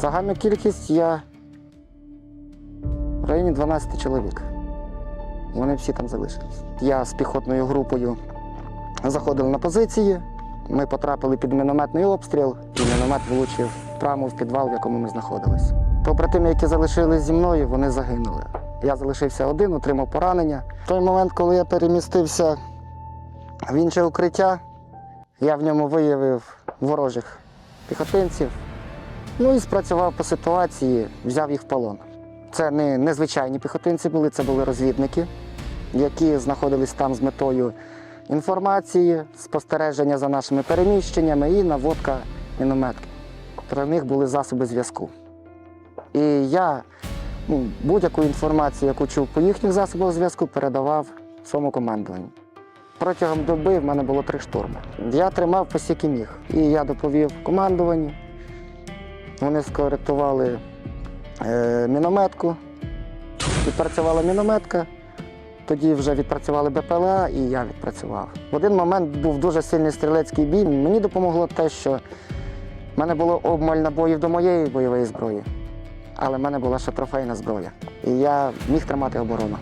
Загальну кількість я в районі 12 чоловік. Вони всі там залишились. Я з піхотною групою заходив на позиції. Ми потрапили під мінометний обстріл, і міномет влучив прямо в підвал, в якому ми знаходились. Побратими, які залишились зі мною, вони загинули. Я залишився один, отримав поранення. В той момент, коли я перемістився в інше укриття, я в ньому виявив ворожих піхотинців. Ну і спрацював по ситуації, взяв їх в полон. Це не незвичайні піхотинці були, це були розвідники, які знаходились там з метою інформації, спостереження за нашими переміщеннями і наводка мінометки. Про них були засоби зв'язку. І я ну, будь-яку інформацію, яку чув по їхніх засобах зв'язку, передавав своєму командуванню. Протягом доби в мене було три штурми. Я тримав посіки міг. І я доповів командуванню. Вони скоректували е, мінометку, відпрацювала мінометка, тоді вже відпрацювали БПЛА і я відпрацював. В один момент був дуже сильний стрілецький бій. Мені допомогло те, що в мене було обмаль набоїв до моєї бойової зброї, але в мене була ще трофейна зброя. І я міг тримати оборону.